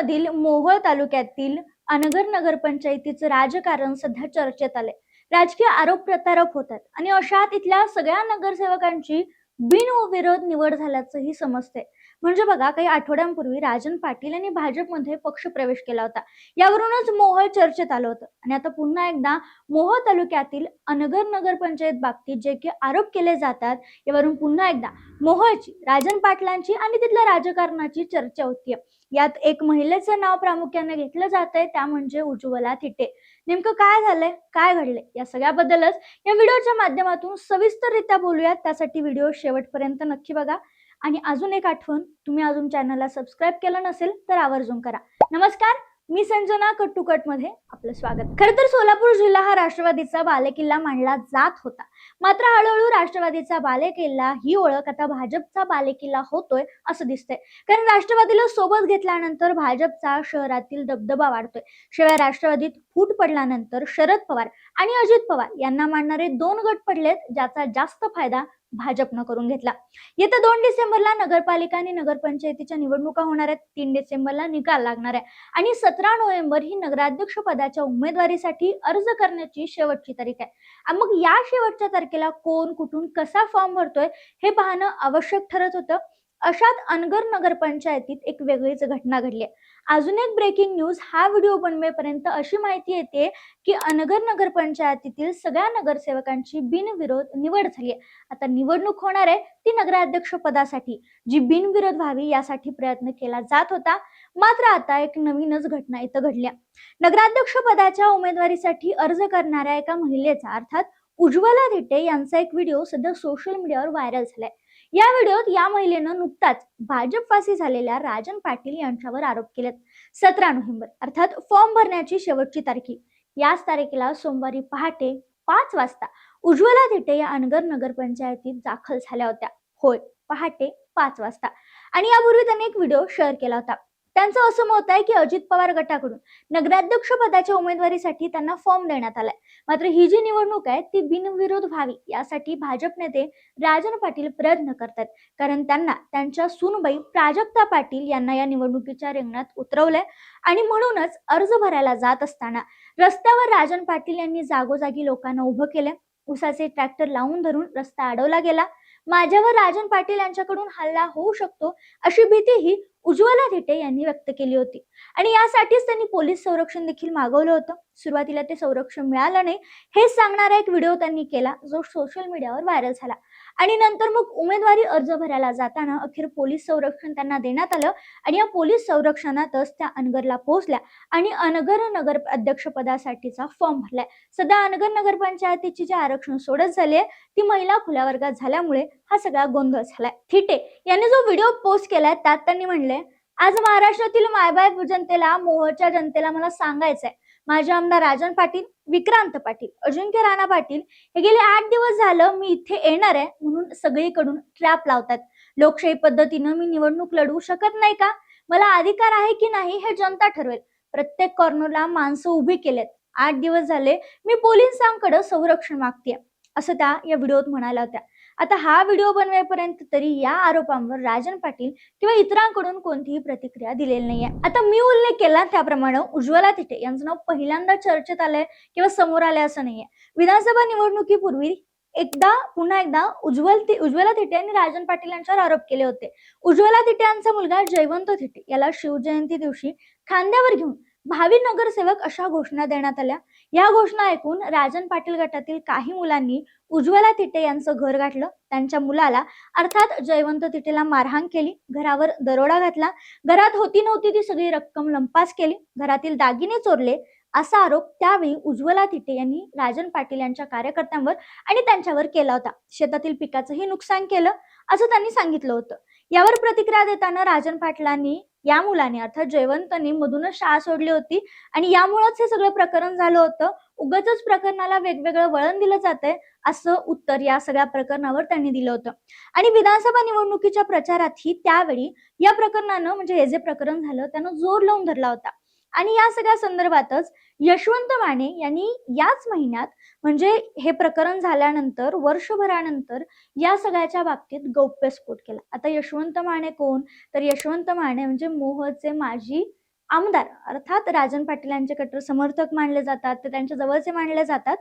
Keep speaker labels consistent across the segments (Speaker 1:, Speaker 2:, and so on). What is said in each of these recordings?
Speaker 1: मधील मोहोळ तालुक्यातील अनगर नगरपंचायतीचं राजकारण सध्या चर्चेत आले राजकीय आरोप प्रत्यारोप होतात आणि अशात इथल्या सगळ्या नगरसेवकांची बिनविरोध निवड झाल्याचंही समजते म्हणजे बघा काही आठवड्यांपूर्वी राजन पाटील यांनी भाजपमध्ये पक्ष प्रवेश केला होता. यावरूनच मोहोळ चर्चेत आलं होतं. आणि आता पुन्हा एकदा मोहोळ तालुक्यातील अनगर नगरपंचायत बाबतीत जे की आरोप केले जातात यावरून पुन्हा एकदा मोहोळची राजन पाटलांची आणि तिथल्या राजकारणाची चर्चा होतीये. यात एक महिलेचं नाव प्रामुख्याने घेतलं जात आहे त्या म्हणजे उज्ज्वला थिटे. नेमकं काय झालंय? काय घडलंय? या सगळ्याबद्दलच या व्हिडिओच्या माध्यमातून सविस्तररित्या बोलूयात. त्यासाठी व्हिडिओ शेवटपर्यंत नक्की बघा. आणि अजून एक आठवण तुम्ही अजून चॅनलला सबस्क्राईब केलं नसेल तर आवर्जून करा. नमस्कार! मी संजना कट्टुकटमध्ये आपलं स्वागत. खर तर सोलापूर जिल्हा हा राष्ट्रवादीचा बालेकिल्ला मानला जात होता. मात्र हळूहळू राष्ट्रवादीचा बालेकिल्ला ही ओळख आता भाजपचा बालेकिल्ला होतोय असं दिसतंय. कारण राष्ट्रवादीला सोबत घेतल्यानंतर भाजपचा शहरातील दबदबा वाढतोय. शिवाय राष्ट्रवादीत फूट पडल्यानंतर शरद पवार आणि अजित पवार यांना मानणारे दोन गट पडलेत ज्याचा जास्त फायदा भाजपनं करून घेतला. येत्या दोन डिसेंबरला नगरपालिका आणि नगरपंचायतीच्या निवडणुका होणार आहेत. तीन डिसेंबरला निकाल लागणार आहे. आणि सतरा नोव्हेंबर ही नगराध्यक्ष पदाच्या उमेदवारीसाठी अर्ज करण्याची शेवटची तारीख आहे. मग या शेवटच्या तारखेला कोण कुठून कसा फॉर्म भरतोय हे पाहणं आवश्यक ठरत होतं. अशात अनगर नगरपंचायतीत एक वेगळीच घटना घडली आहे. अजून एक ब्रेकिंग न्यूज हा व्हिडिओ बनवेपर्यंत अशी माहिती येते की अनगर नगरपंचायतीतील सगळ्या नगरसेवकांची बिनविरोध निवड झाली आहे. आता निवडणूक होणार आहे ती नगराध्यक्ष पदासाठी. जी बिनविरोध व्हावी यासाठी प्रयत्न केला जात होता मात्र आता एक नवीनच घटना इथं घडल्या नगराध्यक्ष पदाच्या उमेदवारीसाठी अर्ज करणाऱ्या एका महिलेचा अर्थात उज्ज्वला धिटे यांचा एक व्हिडिओ सध्या सोशल मीडियावर व्हायरल झालाय. या व्हिडिओत या महिलेनं नुकताच भाजपवासी झालेल्या राजन पाटील यांच्यावर आरोप केलेत. सतरा नोव्हेंबर अर्थात फॉर्म भरण्याची शेवटची तारखी. याच तारखेला सोमवारी पहाटे पाच वाजता उज्ज्वला देटे या अनगर नगरपंचायतीत दाखल झाल्या होत्या. होय पहाटे पाच वाजता. आणि यापूर्वी त्यांनी एक व्हिडिओ शेअर केला होता. त्यांचं असं मत आहे की अजित पवार गटाकडून नगराध्यक्ष पदाच्या उमेदवारीसाठी त्यांना फॉर्म देण्यात आलाय. मात्र ही जी निवडणूक आहे ती बिनविरोध व्हावी यासाठी भाजप नेते राजन पाटील प्रयत्न करतात कारण त्यांना त्यांच्या सूनबाई प्राजक्ता पाटील यांना या निवडणुकीच्या रिंगणात उतरवलंय. आणि म्हणूनच अर्ज भरायला जात असताना रस्त्यावर राजन पाटील यांनी जागोजागी लोकांना उभं केलंय. उसाचे ट्रॅक्टर लावून धरून रस्ता अडवला गेला. माझ्यावर राजन पाटील यांच्याकडून हल्ला होऊ शकतो अशी भीतीही उज्ज्वला धिटे यांनी व्यक्त केली होती. आणि यासाठीच त्यांनी पोलीस संरक्षण देखील मागवलं होतं. सुरुवातीला ते संरक्षण मिळालं नाही हेच सांगणारा एक व्हिडिओ त्यांनी केला जो सोशल मीडियावर व्हायरल झाला. आणि नंतर मग उमेदवारी अर्ज भरायला जाताना अखेर पोलीस संरक्षण त्यांना देण्यात आलं आणि या पोलीस संरक्षणातच त्या अनगरला पोहोचल्या आणि अनगर नगर अध्यक्षपदासाठीचा फॉर्म भरलाय. सध्या अनगर नगरपंचायतीची जे आरक्षण सोडत झाली आहे ती महिला खुल्या वर्गात झाल्यामुळे हा सगळा गोंधळ झालाय. थिटे यांनी जो व्हिडिओ पोस्ट केलाय त्यात त्यांनी म्हणले आज महाराष्ट्रातील मायबाय जनतेला मोहच्या जनतेला मला सांगायचंय माझे आमदार राजन पाटील विक्रांत पाटील अजिंक्य राणा पाटील हे गेले आठ दिवस झालं मी इथे येणार आहे म्हणून सगळीकडून ट्रॅप लावतात. लोकशाही पद्धतीनं मी निवडणूक लढवू शकत नाही का? मला अधिकार आहे की नाही हे जनता ठरवेल. प्रत्येक कॉर्नरला माणसं उभी केलेत. आठ दिवस झाले मी पोलिसांकडे संरक्षण मागते असं त्या या व्हिडिओत म्हणाल्या होत्या. आता हा व्हिडिओ बनवेपर्यंत तरी या आरोपांवर राजन पाटील किंवा इतरांकडून कोणतीही प्रतिक्रिया दिलेली नाहीये. आता मी उल्लेख केला त्याप्रमाणे उज्ज्वला तिटे यांचं नाव पहिल्यांदा चर्चेत आलंय किंवा समोर आलंय असं नाहीये. विधानसभा निवडणुकीपूर्वी एकदा पुन्हा एकदा उज्ज्वल ते उज्ज्वला थिटे आणि राजन पाटील यांच्यावर आरोप केले होते. उज्ज्वला थिटे यांचा मुलगा जयवंत थिटे याला शिवजयंती दिवशी खांद्यावर घेऊन भावी नगरसेवक अशा घोषणा देण्यात आल्या. या घोषणा ऐकून राजन पाटील गटातील काही मुलांनी उज्ज्वला तिटे यांचं घर गाठलं. त्यांच्या मुलाला अर्थात जयवंत तिटेला मारहाण केली. घरावर दरोडा घातला. घरात होती नव्हती ती सगळी रक्कम लंपास केली. घरातील दागिने चोरले असा आरोप त्यावेळी उज्ज्वला तिटे यांनी राजन पाटील यांच्या कार्यकर्त्यांवर आणि त्यांच्यावर केला होता. शेतातील पिकाचंही नुकसान केलं असं त्यांनी सांगितलं होतं. यावर प्रतिक्रिया देताना राजन पाटलांनी या मुलाने अर्थात जयवंतने मधूनच शाळा सोडली होती. आणि यामुळेच हे सगळं प्रकरण झालं होतं. उगाच प्रकरणाला वेगवेगळं वळण दिलं जातंय असं उत्तर या सगळ्या प्रकरणावर त्यांनी दिलं होतं. आणि विधानसभा निवडणुकीच्या प्रचारातही त्यावेळी या प्रकरणानं म्हणजे हे जे प्रकरण झालं त्यानं जोर लावून धरला होता. आणि या सगळ्या संदर्भातच यशवंत माने यांनी याच महिन्यात म्हणजे हे प्रकरण झाल्यानंतर वर्षभरानंतर या सगळ्याच्या बाबतीत गौप्यस्फोट केला. आता यशवंत माने कोण? तर यशवंत माने म्हणजे मोहचे माजी आमदार. अर्थात राजन पाटील यांचे कट्टर समर्थक मानले जातात ते त्यांच्या जवळचे मानले जातात.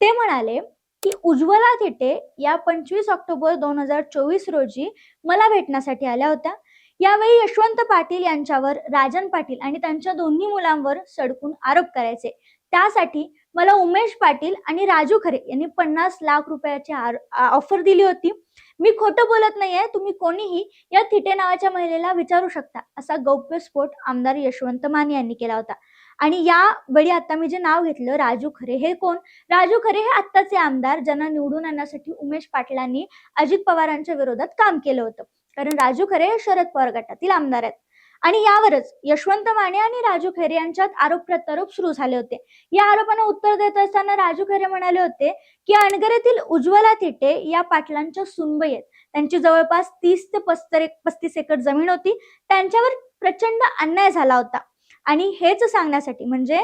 Speaker 1: ते म्हणाले की उज्ज्वला थेटे या पंचवीस ऑक्टोबर दोन हजार चोवीस रोजी मला भेटण्यासाठी आल्या होत्या. यावेळी यशवंत पाटील यांच्यावर राजन पाटील आणि त्यांच्या दोन्ही मुलांवर सडकून आरोप करायचे. त्यासाठी मला उमेश पाटील आणि राजू खरे यांनी पन्नास लाख रुपयाची ऑफर दिली होती. मी खोटं बोलत नाहीये तुम्ही कोणीही या थिटे नावाच्या महिलेला विचारू शकता असा गौप्यस्फोट आमदार यशवंत माने यांनी केला होता. आणि या वेळी आता मी जे नाव घेतलं राजू खरे हे कोण? राजू खरे हे आत्ताचे आमदार ज्यांना निवडून आणण्यासाठी उमेश पाटलांनी अजित पवारांच्या विरोधात काम केलं होतं. कारण राजू खरे हे शरद पवार गटातील आमदार आहेत. आणि यावरच यशवंत माने आणि राजू खरे यांच्यात आरोप प्रत्यारोप सुरू झाले होते. या आरोपांना उत्तर देत असताना राजू खरे म्हणाले होते की अणगरेतील येथील उज्ज्वला तिटे या पाटलांच्या सुनबाई आहेत. त्यांची जवळपास तीस ते पस्तर पस्तीस एकर जमीन होती. त्यांच्यावर प्रचंड अन्याय झाला होता. आणि हेच सांगण्यासाठी म्हणजे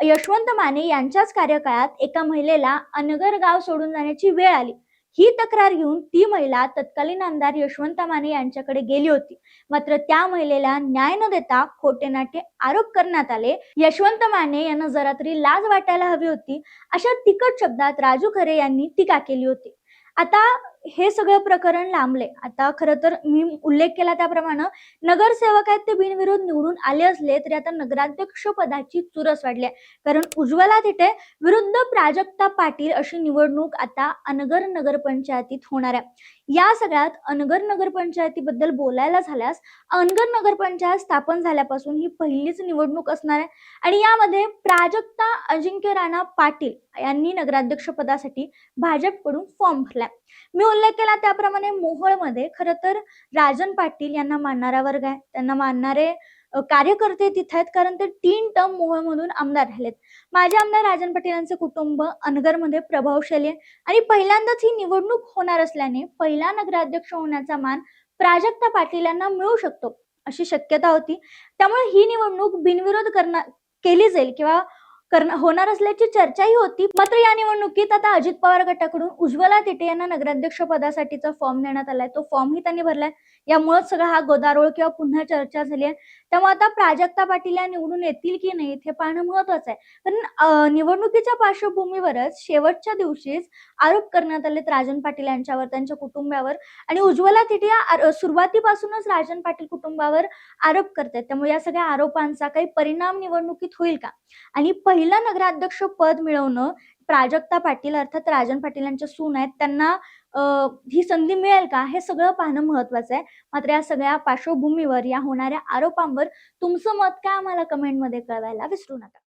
Speaker 1: यशवंत माने यांच्याच कार्यकाळात एका महिलेला अनगर गाव सोडून जाण्याची वेळ आली. ही तक्रार घेऊन ती महिला तत्कालीन आमदार यशवंत माने यांच्याकडे गेली होती. मात्र त्या महिलेला न्याय न देता खोटे नाटे आरोप करण्यात आले. यशवंत माने यांना जरा तरी लाज वाटायला हवी होती. अशा तिखट शब्दात राजू खरे यांनी टीका केली होती. आता हे सगळं प्रकरण लांबले आता खरं तर मी उल्लेख केला त्याप्रमाणे नगरसेवक आहेत ते बिनविरोध निवडून आले असले तरी आता नगराध्यक्ष पदाची चुरस वाढली आहे. कारण उज्ज्वला तिथे विरुद्ध प्राजक्ता पाटील अशी निवडणूक आता अनगर नगरपंचायतीत होणार आहे. या सगळ्यात अनगर नगरपंचायतीबद्दल बोलायला झाल्यास अनगर नगरपंचायत स्थापन झाल्यापासून ही पहिलीच निवडणूक असणार आहे. आणि यामध्ये प्राजक्ता अजिंक्य राणा पाटील यांनी नगराध्यक्ष पदासाठी भाजपकडून फॉर्म भरलाय. मी उल्लेख केला त्याप्रमाणे मोहोळमध्ये. खर तर राजन पाटील यांना मानणारा वर्ग आहे. त्यांना मानणारे कार्यकर्ते तिथे आहेत. कारण ते तीन टर्म मोहोळमधून आमदार राहिलेत माझे आमदार राजन पाटील यांचे कुटुंब अनगरमध्ये प्रभावशाली आहे. आणि पहिल्यांदाच ही निवडणूक होणार असल्याने पहिला नगराध्यक्ष होण्याचा मान प्राजक्ता पाटील यांना मिळू शकतो अशी शक्यता होती. त्यामुळे ही निवडणूक बिनविरोध करणार केली जाईल किंवा होणार असल्याची चर्चाही होती. मात्र या निवडणुकीत आता अजित पवार गटाकडून उज्ज्वला तिटे यांना नगराध्यक्ष पदासाठीचा फॉर्म देण्यात आलाय. तो फॉर्मही त्यांनी भरलाय. यामुळेच सगळा हा गोदारोळ किंवा पुन्हा चर्चा झाली आहे. त्यामुळे आता प्राजक्ता पाटील या निवडून येतील की नाही हे पाहणं महत्वाचं आहे. कारण निवडणुकीच्या पार्श्वभूमीवरच शेवटच्या दिवशीच आरोप करण्यात आलेत राजन पाटील यांच्यावर त्यांच्या कुटुंबावर. आणि उज्ज्वला तिटे या सुरुवातीपासूनच राजन पाटील कुटुंबावर आरोप करतात त्यामुळे या सगळ्या आरोपांचा काही परिणाम निवडणुकीत होईल का? आणि पहिला नगराध्यक्ष पद मिळवणं प्राजक्ता पाटील अर्थात राजन पाटील यांच्या सून आहेत त्यांना ही संधी मिळेल का? हे सगळं पाहणं महत्वाचं आहे. मात्र या सगळ्या पार्श्वभूमीवर या होणाऱ्या आरोपांवर तुमचं मत काय आम्हाला कमेंटमध्ये कळवायला विसरू नका.